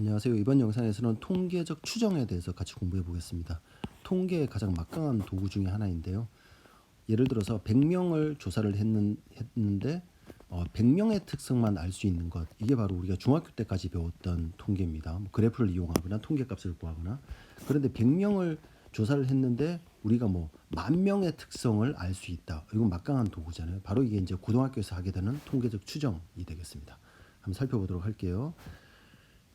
안녕하세요. 이번 영상에서는 통계적 추정에 대해서 같이 공부해 보겠습니다. 통계의 가장 막강한 도구 중에 하나인데요. 예를 들어서 100명을 조사를 했는, 했는데 어, 100명의 특성만 알 수 있는 것 이게 바로 우리가 중학교 때까지 배웠던 통계입니다. 뭐 그래프를 이용하거나 통계값을 구하거나 그런데 100명을 조사를 했는데 우리가 뭐 만 명의 특성을 알 수 있다. 이건 막강한 도구잖아요. 바로 이게 이제 고등학교에서 하게 되는 통계적 추정이 되겠습니다. 한번 살펴보도록 할게요.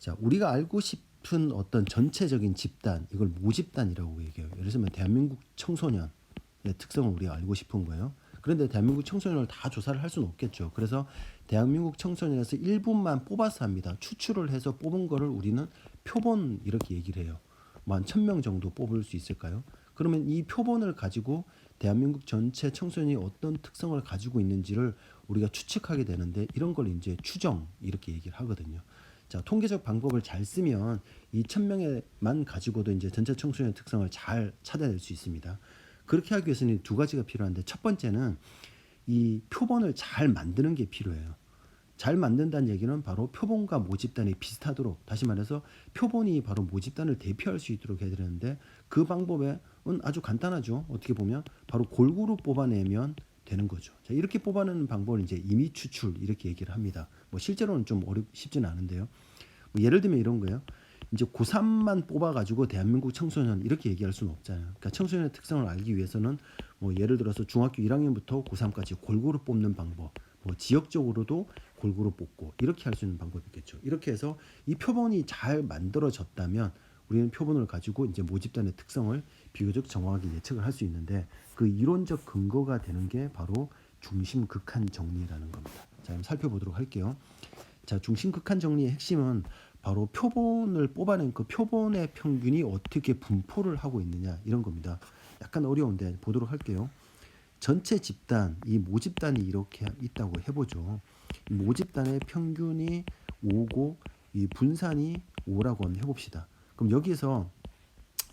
자, 우리가 알고 싶은 어떤 전체적인 집단, 이걸 모집단이라고 얘기해요. 예를 들면 대한민국 청소년의 특성을 우리가 알고 싶은 거예요. 그런데 대한민국 청소년을 다 조사를 할 수는 없겠죠. 그래서 대한민국 청소년에서 일부만 뽑아서 합니다. 추출을 해서 뽑은 거를 우리는 표본 이렇게 얘기를 해요. 뭐 한 천 명 정도 뽑을 수 있을까요? 그러면 이 표본을 가지고 대한민국 전체 청소년이 어떤 특성을 가지고 있는지를 우리가 추측하게 되는데 이런 걸 이제 추정 이렇게 얘기를 하거든요. 자, 통계적 방법을 잘 쓰면 이 천명에만 가지고도 이제 전체 청소년 특성을 잘 찾아낼 수 있습니다. 그렇게 하기 위해서는 두 가지가 필요한데 첫 번째는 이 표본을 잘 만드는 게 필요해요. 잘 만든다는 얘기는 바로 표본과 모집단이 비슷하도록 다시 말해서 표본이 바로 모집단을 대표할 수 있도록 해야 되는데 그 방법은 아주 간단하죠. 어떻게 보면 바로 골고루 뽑아내면 되는 거죠. 자, 이렇게 뽑아내는 방법을 이제 임의 추출 이렇게 얘기를 합니다. 뭐 실제로는 좀 어렵 쉽지는 않은데요. 뭐 예를 들면 이런 거예요. 이제 고3만 뽑아가지고 대한민국 청소년 이렇게 얘기할 수는 없잖아요. 그러니까 청소년의 특성을 알기 위해서는 뭐 예를 들어서 중학교 1학년부터 고3까지 골고루 뽑는 방법, 뭐 지역적으로도 골고루 뽑고 이렇게 할 수 있는 방법이 있겠죠. 이렇게 해서 이 표본이 잘 만들어졌다면 우리는 표본을 가지고 이제 모집단의 특성을 비교적 정확하게 예측을 할 수 있는데 그 이론적 근거가 되는 게 바로 중심 극한 정리라는 겁니다. 자, 그럼 살펴보도록 할게요. 자, 중심 극한 정리의 핵심은 바로 표본을 뽑아낸 그 표본의 평균이 어떻게 분포를 하고 있느냐 이런 겁니다. 약간 어려운데 보도록 할게요. 전체 집단, 이 모집단이 이렇게 있다고 해보죠. 이 모집단의 평균이 5고 이 분산이 5라고 한번 해봅시다. 그럼 여기서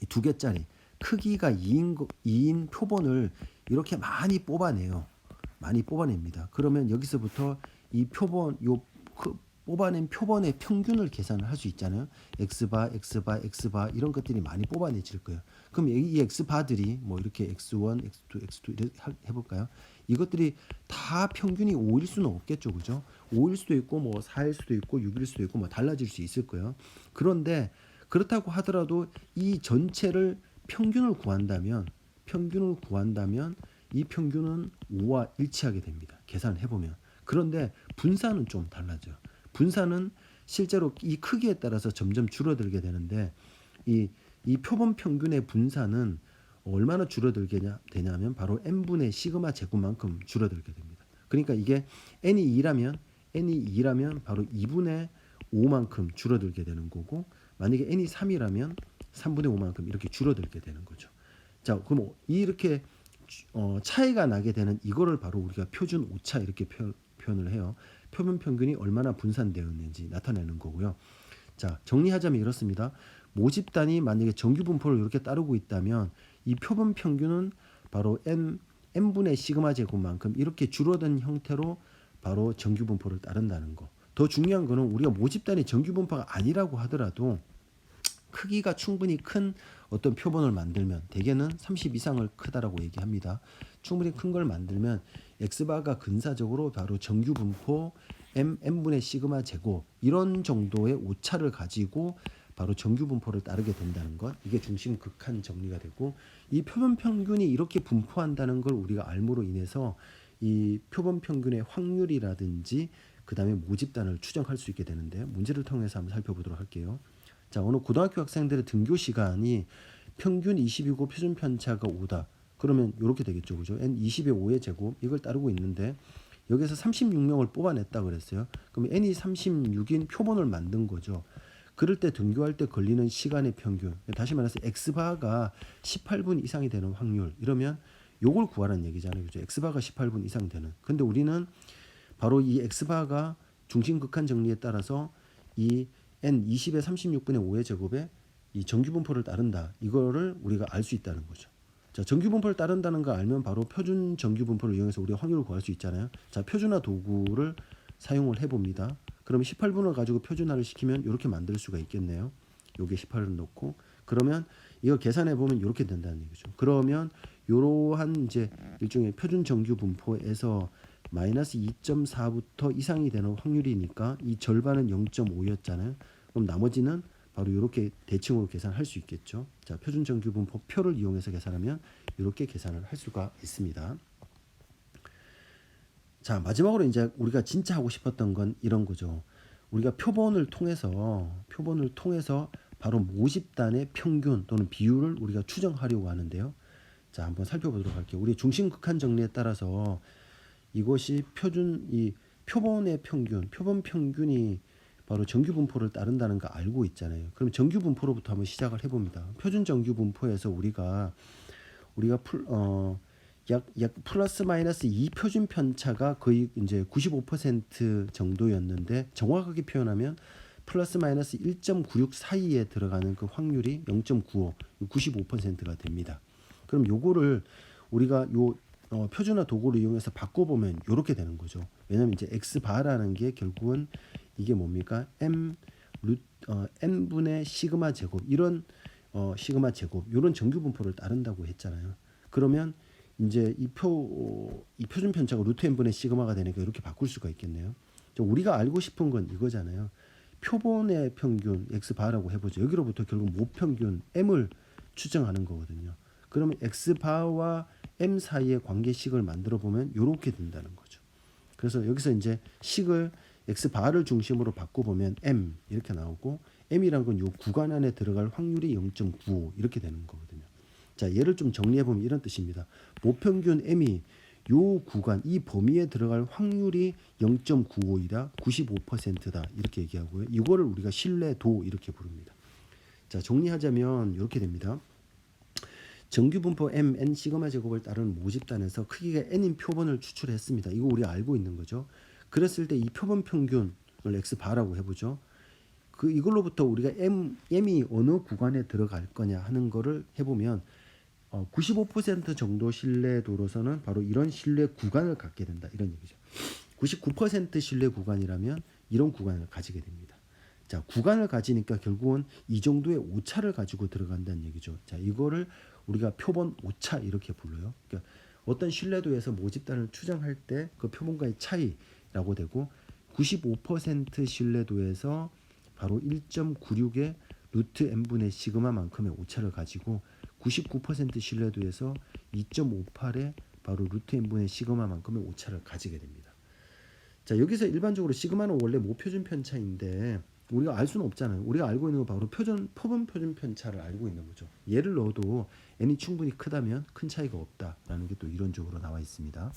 이두 개짜리 크기가 2인, 2인 표본을 이렇게 많이 뽑아내요. 많이 뽑아냅니다. 그러면 여기서부터 이 표본 요 그 뽑아낸 표본의 평균을 계산을 할 수 있잖아요. x바, x바, x바 이런 것들이 많이 뽑아내질 거예요. 그럼 이 x바들이 뭐 이렇게 x1, x2, x2 이렇게 하- 해볼까요? 이것들이 다 평균이 5일 수는 없겠죠, 그죠? 5일 수도 있고 뭐 4일 수도 있고 6일 수도 있고 뭐 달라질 수 있을 거예요. 그런데 그렇다고 하더라도 이 전체를 평균을 구한다면 평균을 구한다면 이 평균은 5와 일치하게 됩니다. 계산을 해보면. 그런데 분산은 좀 달라져요. 분산은 실제로 이 크기에 따라서 점점 줄어들게 되는데 이, 이 표본 평균의 분산은 얼마나 줄어들게 냐- 되냐면 바로 n분의 시그마 제곱만큼 줄어들게 됩니다. 그러니까 이게 n이 2라면 n이 2라면 바로 2분의 5만큼 줄어들게 되는 거고 만약에 n이 3이라면 3분의 5만큼 이렇게 줄어들게 되는 거죠. 자, 그럼 이렇게 어, 차이가 나게 되는 이거를 바로 우리가 표준 오차 이렇게 표, 현을 해요. 표본 평균이 얼마나 분산되었는지 나타내는 거고요. 자, 정리하자면 이렇습니다. 모집단이 만약에 정규 분포를 이렇게 따르고 있다면 이 표본 평균은 바로 n n분의 시그마 제곱만큼 이렇게 줄어든 형태로 바로 정규 분포를 따른다는 거. 더 중요한 거는 우리가 모집단이 정규 분포가 아니라고 하더라도 크기가 충분히 큰 어떤 표본을 만들면 대개는 30 이상을 크다라고 얘기합니다. 충분히 큰 걸 만들면 x바가 근사적으로 바로 정규 분포 m n분의 시그마 제곱 이런 정도의 오차를 가지고 바로 정규 분포를 따르게 된다는 것 이게 중심 극한 정리가 되고 이 표본 평균이 이렇게 분포한다는 걸 우리가 알므로 인해서 이 표본 평균의 확률이라든지 그 다음에 모집단을 추정할 수 있게 되는데 문제를 통해서 한번 살펴보도록 할게요. 자, 오늘 고등학교 학생들의 등교 시간이 평균 20이고 표준 편차가 5다. 그러면 이렇게 되겠죠. 그죠? n 20의 5의 제곱 이걸 따르고 있는데 여기서 36명을 뽑아냈다 그랬어요. 그럼 n이 36인 표본을 만든 거죠. 그럴 때 등교할 때 걸리는 시간의 평균. 다시 말해서 x바가 18분 이상이 되는 확률. 이러면 요걸 구하라는 얘기잖아요. 그죠? x바가 18분 이상 되는. 근데 우리는 바로 이 x바가 중심 극한 정리에 따라서 이 n 20의 36분의 5의 제곱에 이 정규 분포를 따른다. 이거를 우리가 알 수 있다는 거죠. 자, 정규 분포를 따른다는 거 알면 바로 표준 정규 분포를 이용해서 우리가 확률을 구할 수 있잖아요. 자, 표준화 도구를 사용을 해봅니다. 그럼 18분을 가지고 표준화를 시키면 이렇게 만들 수가 있겠네요. 요게 18을 넣고 그러면 이거 계산해 보면 이렇게 된다는 얘기죠. 그러면 이러한 이제 일종의 표준 정규 분포에서 마이너스 2.4부터 이상이 되는 확률이니까 이 절반은 0.5였잖아요. 그럼 나머지는 바로 이렇게 대칭으로 계산할 수 있겠죠. 자, 표준 정규 분포 표를 이용해서 계산하면 이렇게 계산을 할 수가 있습니다. 자, 마지막으로 이제 우리가 진짜 하고 싶었던 건 이런 거죠. 우리가 표본을 통해서 표본을 통해서 바로 모집단의 평균 또는 비율을 우리가 추정하려고 하는데요. 자, 한번 살펴보도록 할게요. 우리 중심 극한 정리에 따라서 이것이 표준 이 표본의 평균, 표본 평균이 바로 정규 분포를 따른다는 거 알고 있잖아요. 그럼 정규 분포로부터 한번 시작을 해봅니다. 표준 정규 분포에서 우리가 우리가 풀, 어, 약, 약 플러스 마이너스 2 표준 편차가 거의 이제 95% 정도였는데 정확하게 표현하면 플러스 마이너스 1.96 사이에 들어가는 그 확률이 0.95, 95%가 됩니다. 그럼 요거를 우리가 요 어, 표준화 도구를 이용해서 바꿔보면 이렇게 되는 거죠. 왜냐하면 이제 x 바라는 게 결국은 이게 뭡니까? m 루 어, n 분의 시그마 제곱 이런 어, 시그마 제곱 이런 정규 분포를 따른다고 했잖아요. 그러면 이제 이 표 이 표준 편차가 루트 n 분의 시그마가 되니까 이렇게 바꿀 수가 있겠네요. 저 우리가 알고 싶은 건 이거잖아요. 표본의 평균 x 바라고 해보죠. 여기로부터 결국 모평균 m을 추정하는 거거든요. 그러면 x 바와 m 사이의 관계식을 만들어 보면 이렇게 된다는 거죠. 그래서 여기서 이제 식을 x 바를 중심으로 바꿔 보면 m 이렇게 나오고 m이란 건요 구간 안에 들어갈 확률이 0.95 이렇게 되는 거거든요. 자, 얘를 좀 정리해 보면 이런 뜻입니다. 모평균 m이 요 구간 이 범위에 들어갈 확률이 0.95이다, 95%다 이렇게 얘기하고요. 이거를 우리가 신뢰도 이렇게 부릅니다. 자, 정리하자면 이렇게 됩니다. 정규 분포 m n 시그마 제곱을 따르는 모집단에서 크기가 n인 표본을 추출했습니다. 이거 우리 알고 있는 거죠. 그랬을 때 이 표본 평균을 x 바라고 해보죠. 그 이걸로부터 우리가 m m이 어느 구간에 들어갈 거냐 하는 거를 해보면 어, 95% 정도 신뢰도로서는 바로 이런 신뢰 구간을 갖게 된다 이런 얘기죠. 99% 신뢰 구간이라면 이런 구간을 가지게 됩니다. 자, 구간을 가지니까 결국은 이 정도의 오차를 가지고 들어간다는 얘기죠. 자, 이거를 우리가 표본 오차 이렇게 불러요. 그러니까 어떤 신뢰도에서 모집단을 추정할 때 그 표본과의 차이라고 되고 95% 신뢰도에서 바로 1.96의 루트 n분의 시그마만큼의 오차를 가지고 99% 신뢰도에서 2.58의 바로 루트 n분의 시그마만큼의 오차를 가지게 됩니다. 자 여기서 일반적으로 시그마는 원래 모표준 편차인데 우리가 알 수는 없잖아요. 우리가 알고 있는 건 바로 표준 표본 표준 편차를 알고 있는 거죠. 얘를 넣어도 n이 충분히 크다면 큰 차이가 없다라는 게 또 이론적으로 나와 있습니다.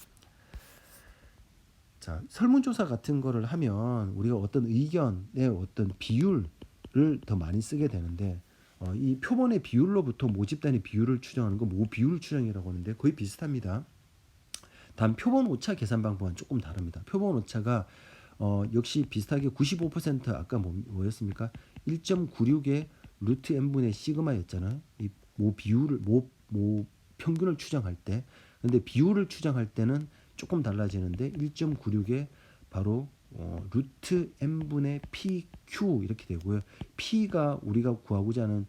자 설문조사 같은 거를 하면 우리가 어떤 의견의 어떤 비율을 더 많이 쓰게 되는데 어, 이 표본의 비율로부터 모집단의 비율을 추정하는 거 모 비율 추정이라고 하는데 거의 비슷합니다. 단 표본 오차 계산 방법은 조금 다릅니다. 표본 오차가 어, 역시 비슷하게 95% 아까 뭐, 뭐였습니까? 1.96의 루트 n분의 시그마였잖아요. 이모 비율을 모, 모 평균을 추정할 때, 근데 비율을 추정할 때는 조금 달라지는데 1.96의 바로 어, 루트 n분의 pq 이렇게 되고요. p가 우리가 구하고자 하는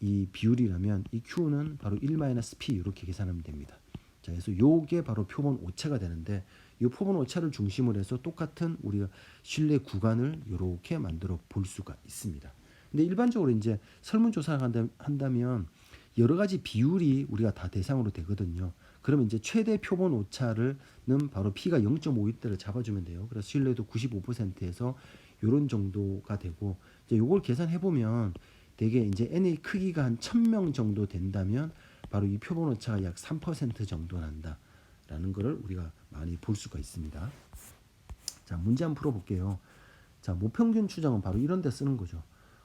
이 비율이라면 이 q는 바로 1-p 이렇게 계산하면 됩니다. 자, 그래서 요게 바로 표본 오차가 되는데 이 표본 오차를 중심으로 해서 똑같은 우리가 신뢰 구간을 이렇게 만들어 볼 수가 있습니다. 근데 일반적으로 이제 설문조사를 한다, 한다면 여러 가지 비율이 우리가 다 대상으로 되거든요. 그러면 이제 최대 표본 오차를는 바로 P가 0.5일 때를 잡아주면 돼요. 그래서 신뢰도 95%에서 이런 정도가 되고 이제 요걸 계산해 보면 대개 이제 n의 크기가 한 1000명 정도 된다면 바로 이 표본 오차가 약 3% 정도 난다 라는 거를 우리가 많이 볼 수가 있습니다. 자, 문제 한번 풀어 볼게요. 자, 모평균 추정은 바로 이런 데 쓰는 거죠.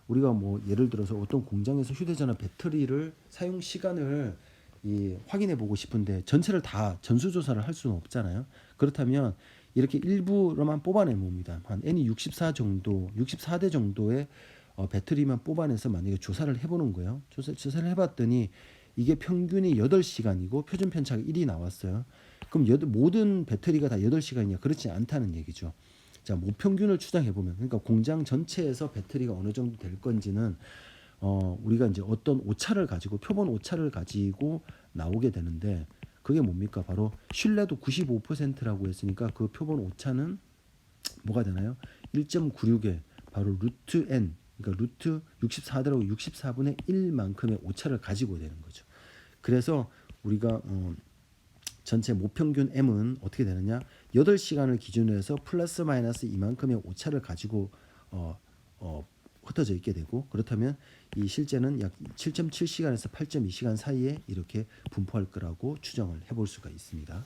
우리가 뭐 예를 들어서 어떤 공장에서 휴대전화 배터리를 사용 시간을 이 확인해 보고 싶은데 전체를 다 전수 조사를 할 수는 없잖아요. 그렇다면 이렇게 일부로만 뽑아내 봅니다. 한 N이 64 정도, 64대 정도의 어, 배터리만 뽑아내서 만약에 조사를 해보는 거예요. 조사, 조사를 해봤더니 이게 평균이 8시간이고 표준 편차가 1이 나왔어요. 그럼 여, 모든 배터리가 다 8시간이냐? 그렇지 않다는 얘기죠. 자 모평균을 추정해 보면 그러니까 공장 전체에서 배터리가 어느 정도 될 건지는 어 우리가 이제 어떤 오차를 가지고 표본 오차를 가지고 나오게 되는데 그게 뭡니까 바로 신뢰도 95%라고 했으니까 그 표본 오차는 뭐가 되나요? 1.96에 바로 루트 n 그러니까 루트 64대로 64분의 1만큼의 오차를 가지고 되는 거죠. 그래서 우리가 어, 전체 모평균 m은 어떻게 되느냐? 8시간을 기준으로 해서 플러스 마이너스 이만큼의 오차를 가지고 어, 어, 흩어져 있게 되고 그렇다면 이 실제는 약 7.7시간에서 8.2시간 사이에 이렇게 분포할 거라고 추정을 해볼 수가 있습니다.